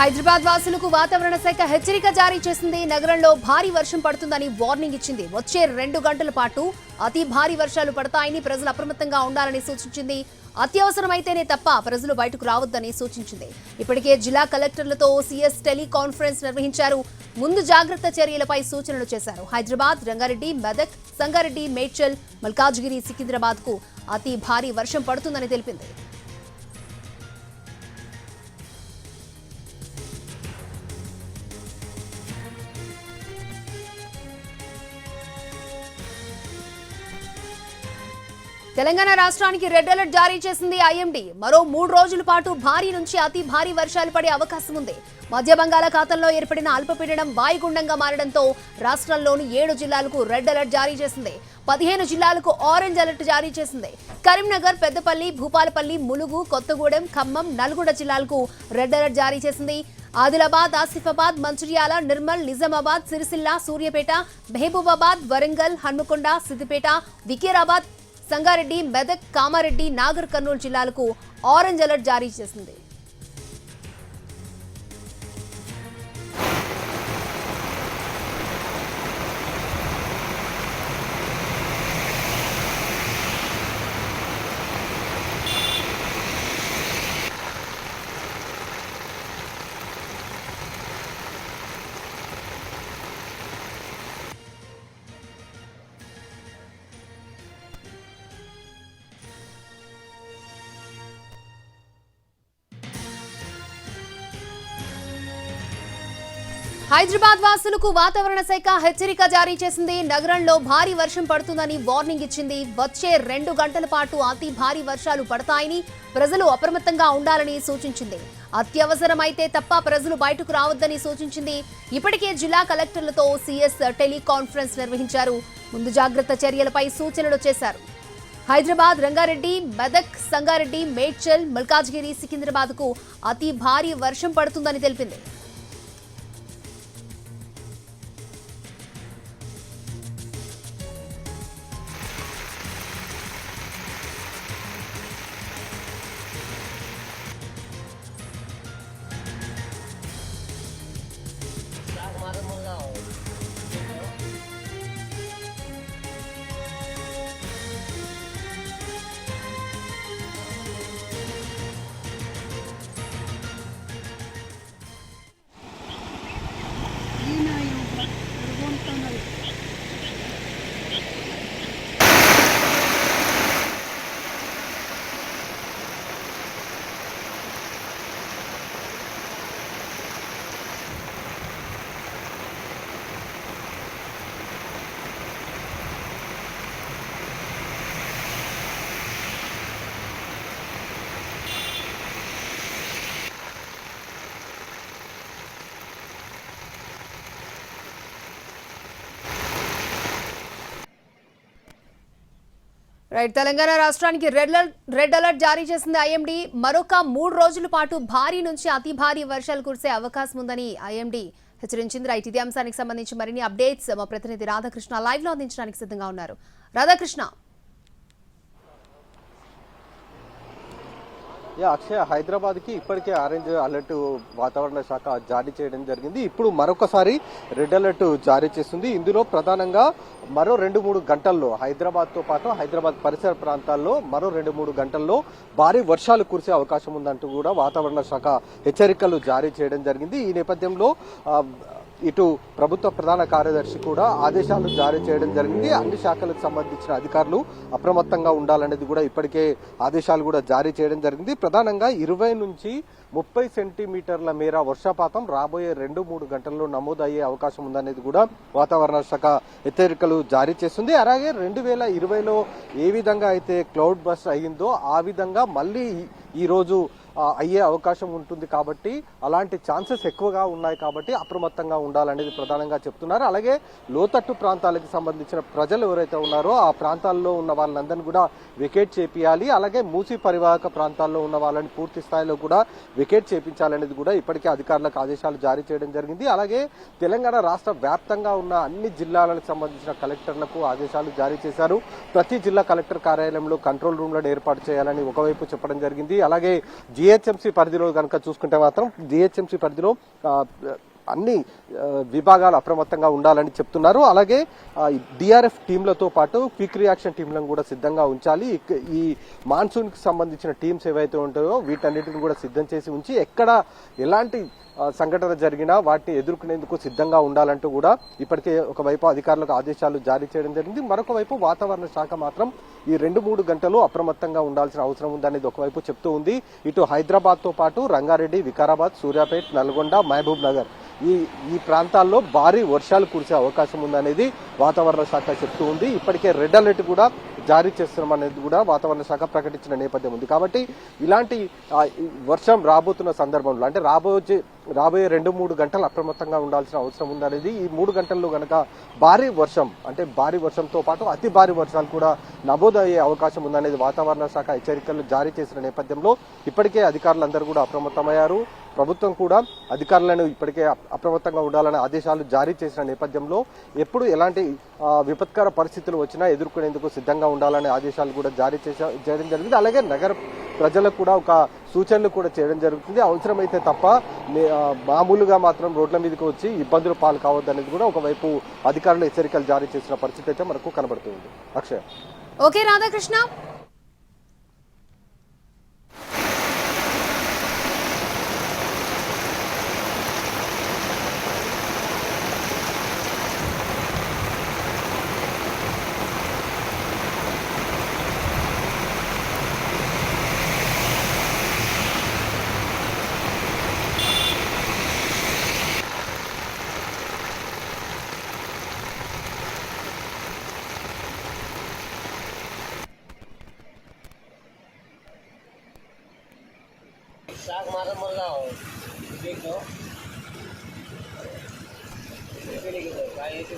హైదరాబాద్ వాసులకు వాతావరణ శాఖ హెచ్చరిక జారీ చేసింది. నగరంలో భారీ వర్షం పడుతుందని వార్నింగ్ ఇచ్చింది. వచ్చే రెండు గంటల పాటు అతి భారీ వర్షాలు పడతాయని ప్రజలు అప్రమత్తంగా ఉండాలని సూచించింది. అత్యవసరమైతేనే తప్ప ప్రజలు బయటకు రావద్దని సూచించింది. ఇప్పటికే జిల్లా కలెక్టర్లతో సీఎస్ టెలికాన్ఫరెన్స్ నిర్వహించారు. ముందు జాగ్రత్త చర్యలపై సూచనలు చేశారు. హైదరాబాద్ రంగారెడ్డి మెదక్ సంగారెడ్డి మేడ్చల్ మల్కాజ్గిరి సికింద్రాబాద్కు అతి భారీ వర్షం పడుతుందని తెలిపింది. తెలంగాణ రాష్ట్రానికి రెడ్ అలర్ట్ జారీ చేసింది ఐఎండీ. మరో మూడు రోజుల పాటు భారీ నుంచి అతి భారీ వర్షాలు పడే అవకాశం ఉంది. మధ్య బంగాళాఖాతంలో ఏర్పడిన అల్పపీడనం వాయుగుండంగా మారడంతో రాష్ట్రంలోని ఏడు జిల్లాలకు రెడ్ అలర్ట్ జారీ చేసింది. పదిహేను జిల్లాలకు ఆరెంజ్ అలర్ట్ జారీ చేసింది. కరీంనగర్ పెద్దపల్లి భూపాలపల్లి ములుగు కొత్తగూడెం ఖమ్మం నల్గొండ జిల్లాలకు రెడ్ అలర్ట్ జారీ చేసింది. ఆదిలాబాద్ ఆసిఫాబాద్ మంచిర్యాల నిర్మల్ నిజామాబాద్ సిరిసిల్ల సూర్యపేట మహబూబాబాద్ వరంగల్ హన్మకొండ సిద్దిపేట వికీరాబాద్ సంగారెడ్డి మెదక్ కామారెడ్డి నాగర్ కర్నూలు జిల్లాలకు ఆరెంజ్ అలర్ట్ జారీ చేసింది. హైదరాబాద్ వాసులకు వాతావరణ శాఖ హెచ్చరిక జారీ చేసింది. నగరంలో భారీ వర్షం పడుతుందని వార్నింగ్ ఇచ్చింది. వచ్చే రెండు గంటల పాటు అతి భారీ వర్షాలు పడతాయని ప్రజలు అప్రమత్తంగా ఉండాలని సూచించింది. అత్యవసరమైతే తప్ప ప్రజలు బయటకు రావద్దని సూచించింది. ఇప్పటికే జిల్లా కలెక్టర్లతో సీఎస్ టెలికాన్ఫరెన్స్ నిర్వహించారు. ముందు జాగ్రత్త చర్యలపై సూచనలు చేశారు. హైదరాబాద్ రంగారెడ్డి మెదక్ సంగారెడ్డి మేడ్చల్ మల్కాజ్గిరి సికింద్రాబాద్కు అతి భారీ వర్షం పడుతుందని తెలిపింది. കാണുന്നത് రైట్ తెలంగాణ రాష్ట్రానికి రెడ్ అలర్ట్ రెడ్ అలర్ట్ జారీ చేసింది ఐఎండీ. మరొక మూడు రోజుల పాటు భారీ నుంచి అతి భారీ వర్షాలు కురిసే అవకాశం ఉందని ఐఎండి హెచ్చరించింది. రైట్ ఇదే అంశానికి సంబంధించి మరిన్ని అప్డేట్స్ మా ప్రతినిధి రాధాకృష్ణ లైవ్లో అందించడానికి సిద్ధంగా ఉన్నారు. రాధాకృష్ణ. యా అక్షయ హైదరాబాద్కి ఇప్పటికే ఆరెంజ్ అలర్ట్ వాతావరణ శాఖ జారీ చేయడం జరిగింది. ఇప్పుడు మరొకసారి రెడ్ అలర్ట్ జారీ చేస్తుంది. ఇందులో ప్రధానంగా మరో రెండు మూడు గంటల్లో హైదరాబాద్తో పాటు హైదరాబాద్ పరిసర ప్రాంతాల్లో మరో రెండు మూడు గంటల్లో భారీ వర్షాలు కురిసే అవకాశం ఉందంటూ కూడా వాతావరణ శాఖ హెచ్చరికలు జారీ చేయడం జరిగింది. ఈ నేపథ్యంలో ఇటు ప్రభుత్వ ప్రధాన కార్యదర్శి కూడా ఆదేశాలు జారీ చేయడం జరిగింది. అన్ని శాఖలకు సంబంధించిన అధికారులు అప్రమత్తంగా ఉండాలనేది కూడా ఇప్పటికే ఆదేశాలు కూడా జారీ చేయడం జరిగింది. ప్రధానంగా ఇరవై నుంచి ముప్పై సెంటీమీటర్ల మేర వర్షపాతం రాబోయే రెండు మూడు గంటల్లో నమోదయ్యే అవకాశం ఉందనేది కూడా వాతావరణ శాఖ హెచ్చరికలు జారీ చేస్తుంది. అలాగే రెండు వేల ఇరవైలో ఏ విధంగా అయితే క్లౌడ్ బస్ అయ్యిందో ఆ విధంగా మళ్ళీ ఈరోజు అయ్యే అవకాశం ఉంటుంది కాబట్టి అలాంటి ఛాన్సెస్ ఎక్కువగా ఉన్నాయి కాబట్టి అప్రమత్తంగా ఉండాలనేది ప్రధానంగా చెప్తున్నారు. అలాగే లోతట్టు ప్రాంతాలకు సంబంధించిన ప్రజలు ఎవరైతే ఉన్నారో ఆ ప్రాంతాల్లో ఉన్న వాళ్ళందరినీ కూడా వికెట్ చేపియాలి. అలాగే మూసి పరివాహక ప్రాంతాల్లో ఉన్న వాళ్ళని పూర్తి స్థాయిలో కూడా వికెట్ చేపించాలనేది కూడా ఇప్పటికే అధికారులకు ఆదేశాలు జారీ చేయడం జరిగింది. అలాగే తెలంగాణ రాష్ట్ర వ్యాప్తంగా ఉన్న అన్ని జిల్లాలకు సంబంధించిన కలెక్టర్లకు ఆదేశాలు జారీ చేశారు. ప్రతి జిల్లా కలెక్టర్ కార్యాలయంలో కంట్రోల్ రూమ్లను ఏర్పాటు చేయాలని ఒకవైపు చెప్పడం జరిగింది. అలాగే జిహెచ్ఎంసీ పరిధిలో కనుక చూసుకుంటే మాత్రం జిహెచ్ఎంసీ పరిధిలో అన్ని విభాగాలు అప్రమత్తంగా ఉండాలని చెప్తున్నారు. అలాగే డిఆర్ఎఫ్ టీంలతో పాటు క్విక్ రియాక్షన్ టీంలను కూడా సిద్ధంగా ఉంచాలి. ఈ మాన్సూన్కి సంబంధించిన టీమ్స్ ఏవైతే ఉంటాయో వీటన్నిటిని కూడా సిద్ధం చేసి ఉంచి ఎక్కడ ఎలాంటి సంఘటన జరిగినా వాటిని ఎదుర్కొనేందుకు సిద్ధంగా ఉండాలంటూ కూడా ఇప్పటికే ఒకవైపు అధికారులకు ఆదేశాలు జారీ చేయడం జరిగింది. మరొక వైపు వాతావరణ శాఖ మాత్రం ఈ రెండు మూడు గంటలు అప్రమత్తంగా ఉండాల్సిన అవసరం ఉందనేది ఒకవైపు చెప్తూ ఉంది. ఇటు హైదరాబాద్తో పాటు రంగారెడ్డి వికారాబాద్ సూర్యాపేట్ నల్గొండ మహబూబ్ నగర్ ఈ ఈ ప్రాంతాల్లో భారీ వర్షాలు కురిసే అవకాశం ఉందనేది వాతావరణ శాఖ చెప్తూ ఉంది. ఇప్పటికే రెడ్ అలర్ట్ కూడా జారీ చేస్తున్నామనేది కూడా వాతావరణ శాఖ ప్రకటించిన నేపథ్యం ఉంది. కాబట్టి ఇలాంటి వర్షం రాబోతున్న సందర్భంలో అంటే రాబోయే రాబోయే రెండు మూడు గంటలు అప్రమత్తంగా ఉండాల్సిన అవసరం ఉందనేది ఈ మూడు గంటల్లో గనక భారీ వర్షం అంటే భారీ వర్షంతో పాటు అతి భారీ వర్షాలు కూడా నమోదయ్యే అవకాశం ఉందనేది వాతావరణ శాఖ హెచ్చరికలు జారీ చేసిన నేపథ్యంలో ఇప్పటికే అధికారులందరూ కూడా అప్రమత్తమయ్యారు. ప్రభుత్వం కూడా అధికారులను ఇప్పటికే అప్రమత్తంగా ఉండాలనే ఆదేశాలు జారీ చేసిన నేపథ్యంలో ఎప్పుడు ఎలాంటి విపత్కర పరిస్థితులు వచ్చినా ఎదుర్కొనేందుకు సిద్ధంగా ఉండాలనే ఆదేశాలు కూడా జారీ చేసా చేయడం జరిగింది. అలాగే నగర ప్రజలకు కూడా ఒక సూచనలు కూడా చేయడం జరుగుతుంది. అవసరమైతే తప్ప మామూలుగా మాత్రం రోడ్ల మీదకి వచ్చి ఇబ్బందులు పాలు కావద్దనేది కూడా ఒకవైపు అధికారులు హెచ్చరికలు జారీ చేసిన పరిస్థితి అయితే మనకు కనబడుతుంది అక్షయ్. ఓకే రాధాకృష్ణ. शाक मारा मर जाओ देख लो काय येते